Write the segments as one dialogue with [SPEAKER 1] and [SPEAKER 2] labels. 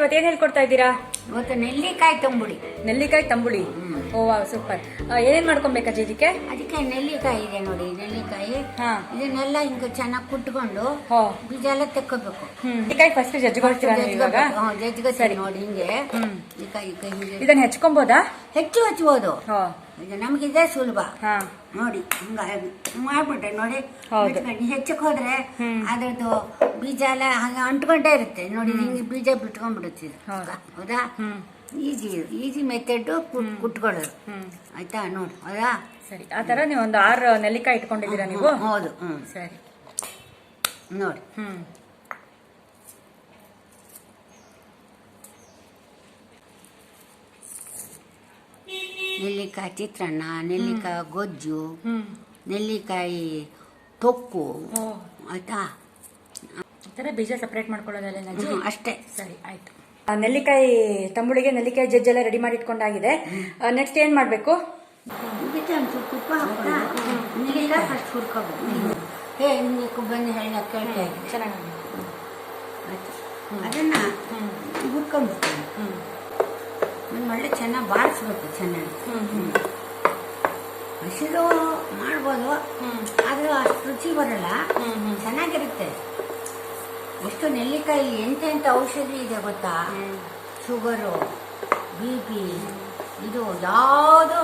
[SPEAKER 1] ಇವತ್ತು ಏನ್ ಹೇಳ್ಕೊಡ್ತಾ ಇದ್ದೀರಾ?
[SPEAKER 2] ಇವತ್ತು ನೆಲ್ಲಿಕಾಯಿ ತಂಬುಳಿ.
[SPEAKER 1] ನೆಲ್ಲಿಕಾಯಿ ತಂಬುಳಿ. ಓ ವಾ ಸೂಪರ್. ಏನೇನ್ ಮಾಡ್ಕೊಬೇಕಾ ಇದಕ್ಕೆ
[SPEAKER 2] ಅದಕ್ಕೆ ನೆಲ್ಲಿಕಾಯಿ ಇದೆ ನೋಡಿ ನೆಲ್ಲಿಕಾಯಿ.
[SPEAKER 1] ಹಾ.
[SPEAKER 2] ಇದನ್ನೆಲ್ಲ ಹಿಂಗೆ ಚೆನ್ನಾಗಿ ಕುಟ್ಕೊಂಡು
[SPEAKER 1] ಹೋ.
[SPEAKER 2] ಬೀಜ ಎಲ್ಲ ತೆಕ್ಕೋಬೇಕು.
[SPEAKER 1] ನೆಲ್ಲಿಕಾಯಿ ಫಸ್ಟ್ ಜಜ್ಕೊಳ್ತೀರಾ ನೀವು ಇವಾಗ?
[SPEAKER 2] ಜಜ್ಜಿಗೆ
[SPEAKER 1] ಸರಿ.
[SPEAKER 2] ನೋಡಿ ಹಿಂಗೆ
[SPEAKER 1] ಇದನ್ನ ಹೆಚ್ಕೊಬೋದಾ?
[SPEAKER 2] ಹೆಚ್ಚು ಹಚ್ಬೋದು.
[SPEAKER 1] ಹೋ.
[SPEAKER 2] ಇದು ನಮಗಿದೆ ಸುಲಭ.
[SPEAKER 1] ಹಾ.
[SPEAKER 2] ನೋಡಿ ಹಂಗಾಗಿ ಮಾಡ್ಬಿಟ್ಟೆ ಮಾಡ್ಬಿಟ್ರೆ ನೋಡಿ
[SPEAKER 1] ಹೌದು.
[SPEAKER 2] ಬಿಟ್ಕೊಂಡು ಹೆಚ್ಚಕ್ಕೆ ಹೋದ್ರೆ. ಅದ್ರದ್ದು ಬೀಜ ಎಲ್ಲ ಹಂಗೆ ಅಂಟ್ಕೊಂಡೇ ಇರುತ್ತೆ. ನೋಡಿ ಹಿಂಗೆ ಬೀಜ ಬಿಟ್ಕೊಂಡ್ಬಿಡುತ್ತೆ ಇದು.
[SPEAKER 1] ಹೌದು.
[SPEAKER 2] ಹೌದಾ?
[SPEAKER 1] ಹ್ಮ್.
[SPEAKER 2] ಈಜಿ ಈಜಿ ಮೆಥಡ್ ಕುಟ್ಕೊಳ್ಳೋದು.
[SPEAKER 1] ಹ್ಮ್.
[SPEAKER 2] ಆಯ್ತಾ? ನೋಡಿ ಹೌದಾ?
[SPEAKER 1] ಸರಿ. ಆ ತರ ನೀವು ಒಂದು ಆರು ನೆಲ್ಲಿಕಾಯಿ ಇಟ್ಕೊಂಡಿದ್ದೀರಾ ನೀವು?
[SPEAKER 2] ಹೌದು ಹ್ಞೂ
[SPEAKER 1] ಸರಿ.
[SPEAKER 2] ನೋಡಿ.
[SPEAKER 1] ಹ್ಮ್.
[SPEAKER 2] ನೆಲ್ಲಿಕಾಯಿ ಚಿತ್ರಾನ್ನ ನೆಲ್ಲಿಕಾಯಿ ಗೊಜ್ಜು ನೆಲ್ಲಿಕಾಯಿ ತೊಕ್ಕು. ಆಯ್ತಾ?
[SPEAKER 1] ಈ ಥರ ಬೀಜ ಸಪ್ರೇಟ್ ಮಾಡ್ಕೊಳ್ಳೋದಲ್ಲ
[SPEAKER 2] ಅಷ್ಟೇ.
[SPEAKER 1] ಸರಿ ಆಯ್ತು. ನೆಲ್ಲಿಕಾಯಿ ತಂಬುಳಿಗೆ ನೆಲ್ಲಿಕಾಯಿ ಜಜ್ಜೆಲ್ಲ ರೆಡಿ ಮಾಡಿ ಇಟ್ಕೊಂಡಾಗಿದೆ ನೆಕ್ಸ್ಟ್ ಏನು ಮಾಡಬೇಕು?
[SPEAKER 2] ಅದನ್ನ ಹುರ್ಕೊಂಡ್ಬಿಡ್ತೀನಿ. ಒಳ್ಳೆ ಚೆನ್ನಾಗಿ ಬಾರಿಸ್ಬೇಕು ಚೆನ್ನಾಗಿ.
[SPEAKER 1] ಹ್ಮ್ ಹ್ಮ್.
[SPEAKER 2] ಹಸಿದು ಮಾಡ್ಬೋದು
[SPEAKER 1] ಹ್ಮ್.
[SPEAKER 2] ಆದರೂ ಅಷ್ಟು ರುಚಿ ಬರಲ್ಲ.
[SPEAKER 1] ಹ್ಮ್ ಹ್ಮ್.
[SPEAKER 2] ಚೆನ್ನಾಗಿರುತ್ತೆ. ಎಷ್ಟು ನೆಲ್ಲಿಕಾಯಿ ಎಂತೆಂಥ ಔಷಧಿ ಇದೆ ಗೊತ್ತಾ? ಶುಗರು ಬಿ ಪಿ ಇದು ಯಾವುದು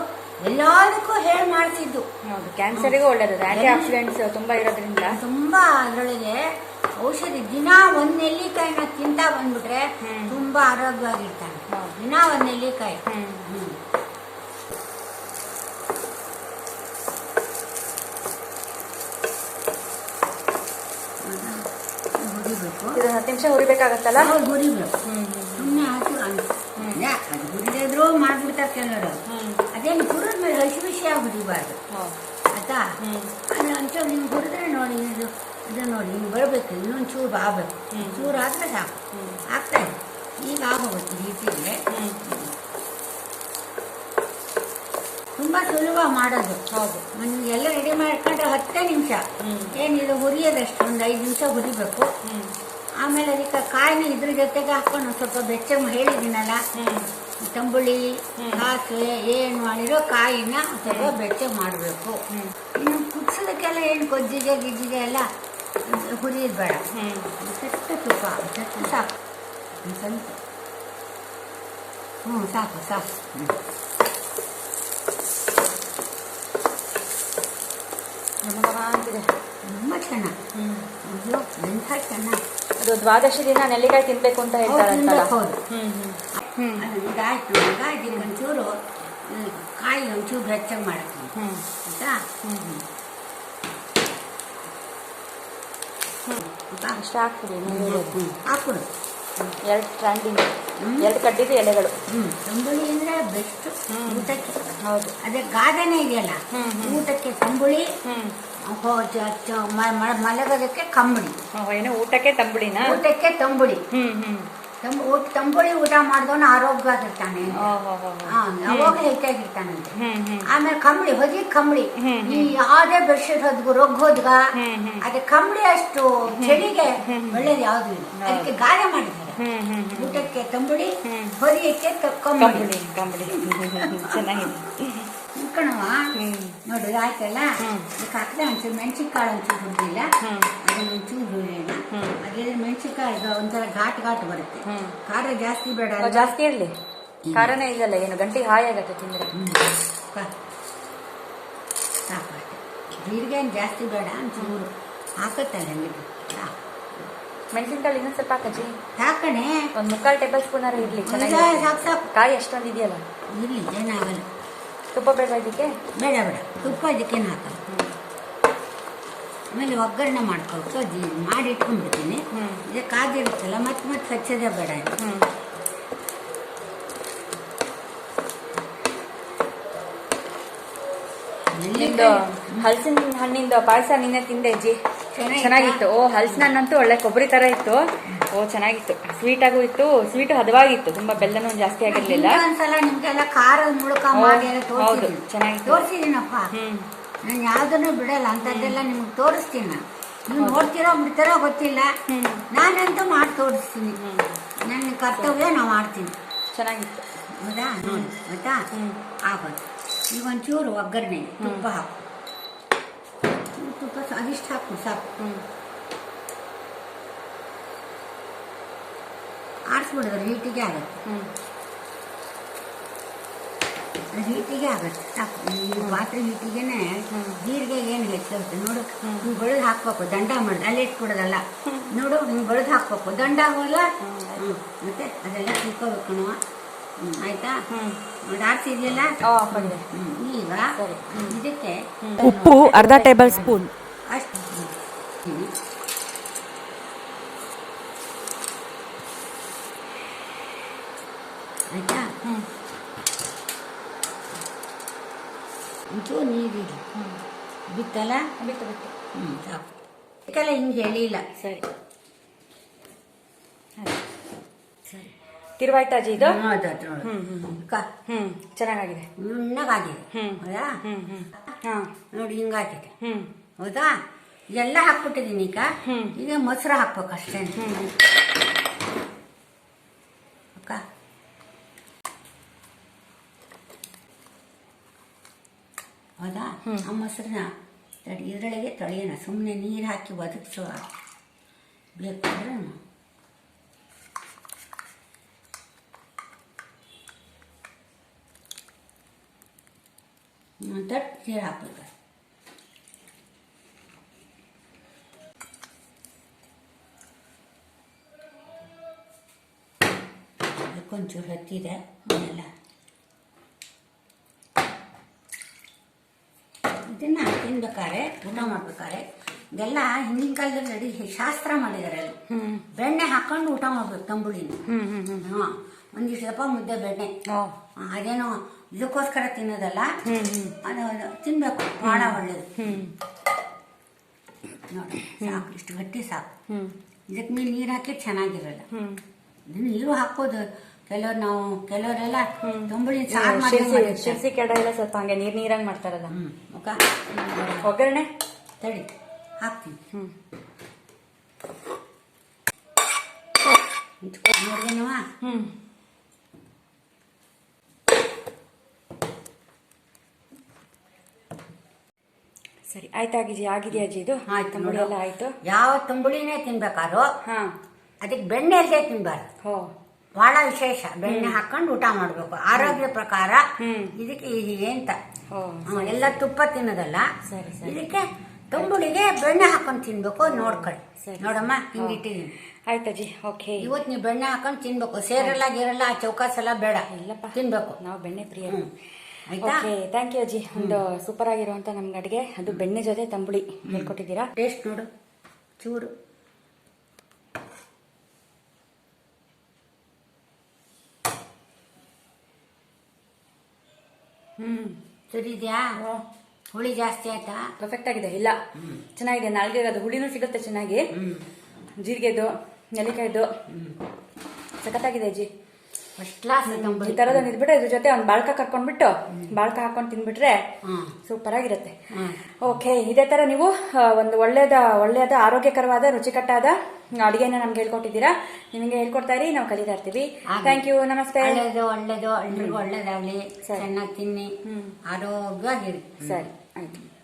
[SPEAKER 2] ಎಲ್ಲದಕ್ಕೂ ಹೇಳಿ ಮಾಡ್ತಿದ್ದು
[SPEAKER 1] ಹೌದು ಕ್ಯಾನ್ಸರಿಗೂ ಒಳ್ಳೇದು ಆಂಟಿ ಆಕ್ಸಿಡೆಂಟ್ಸ್ ತುಂಬಾ ಇರೋದ್ರಿಂದ.
[SPEAKER 2] ತುಂಬಾ ಅದರೊಳಗೆ ಔಷಧಿ ದಿನ ಒಂದ್ ನೆಲ್ಲಿಕಾಯಿನ ತಿಂತಾ ಬಂದ್ಬಿಟ್ರೆ ತುಂಬಾ ಆರೋಗ್ಯವಾಗಿರ್ತಾನೆ
[SPEAKER 1] ಹೌದು.
[SPEAKER 2] ದಿನ ಒಂದ್ ನೆಲ್ಲಿಕಾಯಿ? ಹುರಿಬೇಕು.
[SPEAKER 1] ಇದು ಹತ್ತು ನಿಮಿಷ ಹುರಿಬೇಕಾಗತ್ತಲ್ಲ?
[SPEAKER 2] ಹೌದು, ಹುರಿಬೇಕು. ಸುಮ್ಮನೆ ಹಾಕಿ ಅದು ಹುರಿದಿದ್ರು ಮಾಡ್ಬಿಡ್ತಾರೆ ಕೆಲವರು. ಹಸಿ ವಿಷಯ ಹುರಿಬಾರ್ದು. ಆಯ್ತಾ?
[SPEAKER 1] ಹ್ಮ್.
[SPEAKER 2] ಅದು ಒಂಚೂರು ನೀವು ಹುರಿದ್ರೆ ನೋಡಿ ಇದು ಇದು ನೋಡಿ ಹಿಂಗೆ ಬರಬೇಕು ಇನ್ನೊಂದು ಚೂರು ಆಗಬೇಕು.
[SPEAKER 1] ಹ್ಮ್.
[SPEAKER 2] ಚೂರು ಆದರೆ ಸಾಕು ಆಗ್ತಾ ಇದೆ. ಈಗ ರೀತಿಗೆ
[SPEAKER 1] ಹ್ಮ್
[SPEAKER 2] ತುಂಬ ಸುಲಭ ಮಾಡೋದು,
[SPEAKER 1] ಹೌದು.
[SPEAKER 2] ನೀವು ಎಲ್ಲ ರೆಡಿ ಮಾಡ್ಕೊಂಡ್ರೆ ಹತ್ತೇ ನಿಮಿಷ. ಏನಿದು, ಹುರಿಯೋದಷ್ಟು ಒಂದು ಐದು ನಿಮಿಷ ಹುರಿಬೇಕು. ಆಮೇಲೆ ಅದಕ್ಕೆ ಕಾಯಿನ ಇದ್ರ ಜೊತೆಗೆ ಹಾಕೊಂಡು ಸ್ವಲ್ಪ ಬೆಚ್ಚ ಹೇಳಿದ್ದೀನಲ್ಲ, ತಂಬುಳಿ. ಸಾಸಿವೆ, ಏನು ಮಾಡಿರೋ ಕಾಯಿನ ಸ್ವಲ್ಪ ಬೆಚ್ಚ ಮಾಡಬೇಕು. ಇನ್ನು ಕುದಿಸೋದಕ್ಕೆಲ್ಲ ಏನು ಗೊಜ್ಜಿಗೆ ಗಿಜ್ಜಿಗೆ ಎಲ್ಲ ಹುರಿಯೋದು ಬೇಡ. ಸೆಟ್ಟ ತುಪ್ಪ ಸಾಕು. ಒಂದ್ ಸ್ವಲ್ಪ ಹ್ಞೂ ಸಾಕು ಸಾಕು ಹ್ಞೂ
[SPEAKER 1] ಅಂತಿದೆ
[SPEAKER 2] ತುಂಬ ಚೆನ್ನಾಗಿ ಅಯ್ಯೋ ಎಂಥ ಚೆನ್ನಾಗಿ
[SPEAKER 1] ಅದು ದ್ವಾದಶಿ ದಿನ ನೆಲ್ಲಿಕಾಯಿ ತಿನ್ನಬೇಕು ಅಂತ ಹೇಳ್ತಾರೆ
[SPEAKER 2] ಹೌದು
[SPEAKER 1] ಹ್ಞೂ ಹ್ಞೂ
[SPEAKER 2] ಅದು ಇದಾಯ್ತು ಇದಕ್ಕೆ ಒಂಚೂರು ಕಾಯಿ ಒಂಚೂರು ಬೆಚ್ಚಗೆ ಮಾಡ್ತೀನಿ
[SPEAKER 1] ಹ್ಞೂ
[SPEAKER 2] ಆಯ್ತಾ
[SPEAKER 1] ಹ್ಞೂ
[SPEAKER 2] ಹ್ಞೂ
[SPEAKER 1] ಹ್ಞೂ. ಹಾಕ್ಬಿಡು ಎರಡು ಸ್ಟ್ಯಾಂಡಿಂಗ್. ಎರಡು ಕಡ್ಡಿದು ಎಲೆಗಳು.
[SPEAKER 2] ತಂಬುಳಿ ಅಂದ್ರೆ ಬೆಸ್ಟ್. ಊಟಕ್ಕೆ.
[SPEAKER 1] ಹೌದು.
[SPEAKER 2] ಅದೇ ಗಾದೆನೆ ಇದೆಯಲ್ಲ. ಊಟಕ್ಕೆ ತಂಬುಳಿ ಮಲಗೋದಕ್ಕೆ ಕಂಬಳಿ.
[SPEAKER 1] ಏನು ಊಟಕ್ಕೆ ತಂಬುಳಿನ?
[SPEAKER 2] ಊಟಕ್ಕೆ ತಂಬುಳಿ. ತಂಬುಳಿ ಊಟ ಮಾಡಿದವನು ಆರೋಗ್ಯವಾಗಿರ್ತಾನೆ
[SPEAKER 1] ಆಗಿರ್ತಾನೆ. ಯಾವಾಗಲೂ ಹೋ ಹೋ.
[SPEAKER 2] ಹಾ, ಯಾವಾಗ ಹೆಚ್ಚಾಗಿರ್ತಾನಂತೆ.
[SPEAKER 1] ಹ್ಮ್ ಹ್ಮ್.
[SPEAKER 2] ಆಮೇಲೆ ಕಂಬಳಿ ಹೊದಿ ಕಂಬಳಿ. ಈ ಯಾವ್ದೇ ಬೆಡ್ಶೀಟ್ ಹೊದ್ಗು ರೊಗ್ ಹೋದ್ಗ. ಅದೇ ಕಂಬಳಿ ಅಷ್ಟು ಚಳಿಗೆ ಒಳ್ಳೇದು ಯಾವ್ದು ಇಲ್ಲ. ಅದಕ್ಕೆ ಗಾಯ
[SPEAKER 1] ಹ್ಮ್
[SPEAKER 2] ಊಟಕ್ಕೆ ತಂಬುಳಿ ತ- ಕಂಬಳಿ.
[SPEAKER 1] ಕಂಬಳಿ ಚೆನ್ನಾಗಿದೆ.
[SPEAKER 2] ಕಣವ ನೋಡಿ ಆಯ್ತಲ್ಲ. ಇದಕ್ಕೆ ಹಾಕಿದ್ರೆ ಒಂಚೂರು ಮೆಣಸಿನ್ಕಾಳು ಒಂಚೂರು
[SPEAKER 1] ಹ್ಮ್.
[SPEAKER 2] ಅದನ್ನ ಒಂಚೂರು ಹುರಿಯೋಣ.
[SPEAKER 1] ಹ್ಮ್.
[SPEAKER 2] ಅದೇ ಮೆಣಸಿನ್ಕಾಯಿ ಒಂಥರ ಘಾಟ್ ಘಾಟ್ ಬರುತ್ತೆ. ಖಾರ ಜಾಸ್ತಿ ಬೇಡ
[SPEAKER 1] ಜಾಸ್ತಿ ಇರಲಿ. ಖಾರನೇ ಇಲ್ಲಲ್ಲ ಏನು? ಗಂಟಿಗೆ ಹಾಯ್ ಆಗತ್ತೆ ತಿಂದ್ರೆ.
[SPEAKER 2] ಕ- ಸಾಕು ಜೀರಿಗೆ ಜಾಸ್ತಿ ಬೇಡ ಒಂಚೂರು ಹಾಕುತ್ತೆ ಹಂಗೆ ಸಾಕು.
[SPEAKER 1] ಇನ್ನೊಂದು ಸ್ವಲ್ಪ ಹಾಕಜ್ಜಿ
[SPEAKER 2] ಹಾಕಣೆ?
[SPEAKER 1] ಒಂದು ಮುಕ್ಕಾಲ್ ಟೇಬಲ್ ಸ್ಪೂನ್ ಅರ ಇರ್ಲಿ
[SPEAKER 2] ಸಾಕು ಸಾಕು.
[SPEAKER 1] ಕಾಯಿ ಅಷ್ಟೊಂದು ಇದೆಯಲ್ಲ?
[SPEAKER 2] ಇರಲಿ ಏನಾಗಲ್ಲ.
[SPEAKER 1] ತುಪ್ಪ ಬೇಡ ಇದಕ್ಕೆ?
[SPEAKER 2] ಬೇಡ ಬೇಡ. ತುಪ್ಪ ಇದಕ್ಕೆ ಹಾಕಲ್ಲ. ಆಮೇಲೆ ಒಗ್ಗರಣೆ ಮಾಡ್ಕೊಳ್ತು ಅದು ಮಾಡಿ ಇಟ್ಕೊಂಡ್ಬಿಡ್ತೀನಿ
[SPEAKER 1] ಹ್ಮ್.
[SPEAKER 2] ಇದು ಕಾದಿರುತ್ತಲ್ಲ ಮತ್ತೆ ಮತ್ತೆ ಹಚ್ಚೋದೇ ಬೇಡ ಹ್ಞೂ
[SPEAKER 1] ಹ್ಮ್. ನಿಮ್ದು
[SPEAKER 2] ನೆಲ್ಲಿಕಾಯಿ
[SPEAKER 1] ಹಲಸಿನ ಹಣ್ಣಿಂದ ಪಾಯಸ ನಿನ್ನೆ ತಿಂದೆ ಅಜ್ಜಿ.
[SPEAKER 2] ಚೆನ್ನಾಗಿತ್ತಾ?
[SPEAKER 1] ಓ ಹಲಸಿನ ಹಣ್ಣಂತೂ ಒಳ್ಳೆ ಕೊಬ್ಬರಿ ತರ ಇತ್ತು. ಓ ಚೆನ್ನಾಗಿತ್ತು. ಸ್ವೀಟ್ ಆಗೂ ಇತ್ತು. ಸ್ವೀಟ್ ಹದವಾಗಿತ್ತು. ತುಂಬಾ ಬೆಲ್ಲನೂ ಜಾಸ್ತಿ ಆಗಿರ್ಲಿಲ್ಲ.
[SPEAKER 2] ಹಿಂದೆ.
[SPEAKER 1] ಚೆನ್ನಾಗಿತ್ತು. ಹ್ಮ್.
[SPEAKER 2] ನಾನು ಯಾವ್ದನ್ನು ಬಿಡಲ್ಲ. ಅಂತದ್ದೆಲ್ಲ ನಿಮ್ಗೆ ತೋರಿಸ್ತೀನಿ ನಾನು. ನೀವು ನೋಡ್ತಿರೋ ಬಿಡ್ತಾರೋ ಗೊತ್ತಿಲ್ಲ. ನಾನಂತೂ ಮಾಡಿ ತೋರಿಸ್ತೀನಿ. ನನ್ನ ಕರ್ತವ್ಯ ನಾವು ಮಾಡ್ತೀನಿ
[SPEAKER 1] ಚೆನ್ನಾಗಿತ್ತು.
[SPEAKER 2] ಹೌದಾ? ಆಯ್ತಾ. ಆಗೋದು ಈಗ ಒಂಚೂರು ಒಗ್ಗರಣೆ ತುಪ್ಪ ಹಾಕು. ತುಪ್ಪ ಅದಿಷ್ಟು ಹಾಕು ಸಾಕು
[SPEAKER 1] ಹ್ಮ್
[SPEAKER 2] ಆರಿಸ್ಬಿಡಿದ್ರೆ ಹೀಟಿಗೆ ಆಗುತ್ತೆ. ಹೀಟಿಗೆ ಆಗುತ್ತೆ. ಸಾಕು ಈ ಪಾತ್ರೆ ಹೀಟಿಗೆನೆ ಜೀರಿಗೆ ಏನು ಹೆಚ್ಚಿರುತ್ತೆ ನೋಡು. ಹಿಂಗೆ ಬೆಳೆದು ಹಾಕ್ಬೇಕು ದಂಡ ಮಾಡಿ ಅಲ್ಲೇ ಇಟ್ಬಿಡೋದಲ್ಲ ನೋಡು ಹಿಂಗೆ ಬೆಳೆದು ಹಾಕ್ಬೇಕು ದಂಡ ಆಗೋಲ್ಲ ಮತ್ತೆ ಅದೆಲ್ಲ ತಿಳ್ಕೊಬೇಕು ಹ್ಞೂ ಆಯ್ತಾ? ಅದು ಆರಿಸಿದೆಯಲ್ಲ
[SPEAKER 1] ಓ ಆಗಿದೆ.
[SPEAKER 2] ಈಗ. ಇದಕ್ಕೆ
[SPEAKER 3] ಉಪ್ಪು ಅರ್ಧ ಟೇಬಲ್ ಸ್ಪೂನ್.
[SPEAKER 2] ಅಷ್ಟು. ಆಯ್ತಾ?
[SPEAKER 1] ಹ್ಮ್. ನೀರಿಲ್ಲ.
[SPEAKER 2] ಬಿತ್ತಲ್ಲ?
[SPEAKER 1] ಬಿಟ್ಟು ಬಿಟ್ಟು
[SPEAKER 2] ಹ್ಞೂ ಸಾಕು. ಇದಕ್ಕೆಲ್ಲ ಹಿಂಗೆ ಹೇಳಿಲ್ಲ.
[SPEAKER 1] ಸರಿ. ಸರಿ. ತಿರುವಾಯ್ತಾ ಅಜ್ಜಿ ಇದು?
[SPEAKER 2] ಹ್ಮ್,
[SPEAKER 1] ಚೆನ್ನಾಗಿದೆ
[SPEAKER 2] ನುಣ್ಣಗಾಗಿದೆ. ಹೌದಾ?
[SPEAKER 1] ಹಾ
[SPEAKER 2] ನೋಡಿ ಹಿಂಗಾಗಿದೆ.
[SPEAKER 1] ಹ್ಮ್.
[SPEAKER 2] ಹೌದಾ? ಎಲ್ಲ ಹಾಕ್ಬಿಟ್ಟಿದ್ದೀನಿ ಈಗ. ಈಗ ಮೊಸರು ಹಾಕ್ಬೇಕು ಅಷ್ಟೇ. ಅಕ್ಕ. ಹೌದಾ? ಆ ಮೊಸರನ್ನ ತಡಿ ಇದರೊಳಗೆ ತೊಳೆಯೋಣ. ಸುಮ್ಮನೆ ನೀರು ಹಾಕಿ ಒದಗಿಸುವ ಬೇಕಾದ್ರೆ ತಟ್ಟು ನೀರು ಹಾಕ್ಬೇಕು? ಅದಕ್ಕೊಂಚೂರು ಹತ್ತಿದೆ ಎಲ್ಲ ಇದನ್ನ ತಿನ್ಬೇಕಾದ್ರೆ ಊಟ ಮಾಡ್ಬೇಕಾದ್ರೆ ಇದೆಲ್ಲ ಹಿಂದಿನ ಕಾಲದಲ್ಲಿ ನಡಿ ಶಾಸ್ತ್ರ ಮಾಡಿದ್ದಾರೆ ಅಲ್ಲಿ ಬೆಣ್ಣೆ ಹಾಕೊಂಡು ಊಟ ಮಾಡ್ಬೇಕು ತಂಬುಳಿನ.
[SPEAKER 1] ಹ್ಞೂ ಹ್ಞೂ ಹ್ಞೂ
[SPEAKER 2] ಹಾಂ ಒಂದಿಷ್ಟು ಸ್ವಲ್ಪ ಮುದ್ದೆ ಬೆಣ್ಣೆ. ಅದೇನೋ ಇದಕ್ಕೋಸ್ಕರ ತಿನ್ನೋದಲ್ಲ? ಅದು ತಿನ್ಬೇಕು ಬಹಳ ಒಳ್ಳೇದು. ನೋಡಿ ಸಾಕು ಇಷ್ಟು ಗಟ್ಟಿ ಸಾಕು.
[SPEAKER 1] ಹ್ಮ್.
[SPEAKER 2] ಇದಕ್ಕೆ ಮೇಲೆ ನೀರು ಹಾಕಿ ಚೆನ್ನಾಗಿರಲ್ಲ. ನೀರು ಹಾಕೋದು ಕೆಲವ್ರು ನಾವು ಕೆಲವರೆಲ್ಲ ತುಂಬಳಿ ಸಾರು
[SPEAKER 1] ಶಿರ್ಸಿ ಕೆಡ ಎಲ್ಲ ಸ್ವಲ್ಪ ಹಂಗೆ ನೀರು ನೀರಂಗ್ ಮಾಡ್ತಾರಲ್ಲ. ಒಗ್ಗರಣೆ?
[SPEAKER 2] ತಡಿ ಹಾಕ್ತೀನಿ.
[SPEAKER 1] ಹ್ಮ್.
[SPEAKER 2] ನೋಡ್ದೇನವ
[SPEAKER 1] ಹ್ಮ್. ಸರಿ ಆಯ್ತಾ ಆಗಿದೆ ಅಜ್ಜಿ ಇದು
[SPEAKER 2] ಆಯ್ತು
[SPEAKER 1] ತಂಬುಳಿ. ಎಲ್ಲ ಆಯ್ತು?
[SPEAKER 2] ಯಾವ ತಂಬುಳಿನೇ ತಿನ್ಬೇಕಾದ್ರು
[SPEAKER 1] ಹಾ.
[SPEAKER 2] ಅದಕ್ಕೆ ಬೆಣ್ಣೆ ಇಲ್ಲದೆ ತಿನ್ಬಾರ್ದು.
[SPEAKER 1] ಹೋ.
[SPEAKER 2] ಬಹಳ ವಿಶೇಷ. ಬೆಣ್ಣೆ ಹಾಕೊಂಡು ಊಟ ಮಾಡಬೇಕು. ಆರೋಗ್ಯ ಪ್ರಕಾರ. ಇದಕ್ಕೆ
[SPEAKER 1] ಹೋ
[SPEAKER 2] ಎಲ್ಲ ತುಪ್ಪ ತಿನ್ನೋದಲ್ಲ?
[SPEAKER 1] ಸರಿ ಸರಿ.
[SPEAKER 2] ಇದಕ್ಕೆ ತಂಬುಳಿಗೆ ಬೆಣ್ಣೆ ಹಾಕೊಂಡು ತಿನ್ಬೇಕು ನೋಡ್ಕೊಳ್ಳಿ.
[SPEAKER 1] ಸರಿ.
[SPEAKER 2] ನೋಡಮ್ಮ ಹಿಂಗಿಟ್ಟಿದ್ದೀನಿ
[SPEAKER 1] ಆಯ್ತಜ್ಜಿ ಓಕೆ.
[SPEAKER 2] ಇವತ್ತು ನೀವು ಬೆಣ್ಣೆ ಹಾಕೊಂಡು ತಿನ್ಬೇಕು. ಸೇರೆಲ್ಲ ಗೀರೆಲ್ಲ ಆ ಚೌಕಾಸ್ ಎಲ್ಲ ಬೇಡ.
[SPEAKER 1] ಇಲ್ಲಪ್ಪ.
[SPEAKER 2] ತಿನ್ಬೇಕು.
[SPEAKER 1] ನಾವು ಬೆಣ್ಣೆ ಪ್ರಿಯ ಓಕೆ ಥ್ಯಾಂಕ್ ಯು ಅಜ್ಜಿ. ಒಂದು ಸೂಪರ್ ಆಗಿರುವಂತ ನಮ್ಗೆ ಅಡುಗೆ ಅದು ಬೆಣ್ಣೆ ಜೊತೆ ತಂಬುಳಿ ಹೇಳ್ಕೊಟ್ಟಿದ್ದೀರಾ?
[SPEAKER 2] ಟೇಸ್ಟ್ ನೋಡು. ಚೂರು.
[SPEAKER 1] ಹ್ಮ್.
[SPEAKER 2] ಇದೆಯಾ? ಹುಳಿ ಜಾಸ್ತಿ ಆಯ್ತಾ?
[SPEAKER 1] ಪರ್ಫೆಕ್ಟ್ ಆಗಿದೆ. ಇಲ್ಲ. ಚೆನ್ನಾಗಿದೆ. ನಾಲ್ಗೆ ಅದು ಹುಳಿನೂ ಸಿಗುತ್ತೆ ಚೆನ್ನಾಗಿ. ಜೀರಿಗೆದು ನೆಲ್ಲಿಕಾಯ್ದು. ಸಖತ್ತಾಗಿದೆ ಅಜ್ಜಿ.
[SPEAKER 2] ಫಸ್ಟ್ ಕ್ಲಾಸ್
[SPEAKER 1] ಈ ತರದ ಇದ್ರ ಜೊತೆ ಒಂದು ಬಾಳ್ಕ ಕರ್ಕೊಂಡ್ಬಿಟ್ಟು ಬಾಳ್ಕ ಹಾಕೊಂಡು ತಿನ್ಬಿಟ್ರೆ ಸೂಪರ್ ಆಗಿರುತ್ತೆ ಓಕೆ ಇದೇ ತರ ನೀವು ಒಂದು ಒಳ್ಳೇದ ಒಳ್ಳೆಯದ ಆರೋಗ್ಯಕರವಾದ ರುಚಿಕಟ್ಟಾದ ಅಡಿಗೆನ ನಮ್ಗೆ ಹೇಳ್ಕೊಟ್ಟಿದ್ದೀರಾ. ನಿಮಗೆ ಹೇಳ್ಕೊಡ್ತಾ ಇರಿ ನಾವು ಕಲಿತಾ ಇರ್ತೀವಿ. ಥ್ಯಾಂಕ್ ಯು ನಮಸ್ತೆ.
[SPEAKER 2] ಒಳ್ಳೇದು ಒಳ್ಳೇದು ಎಲ್ರಿಗೂ ಒಳ್ಳೇದಾಗ್ಲಿ.
[SPEAKER 1] ಸರಿ.
[SPEAKER 2] ಚೆನ್ನಾಗಿ ತಿನ್ನಿ. ಆರೋಗ್ಯವಾಗಿರಿ.
[SPEAKER 1] ಸರಿ ಆಯ್ತು.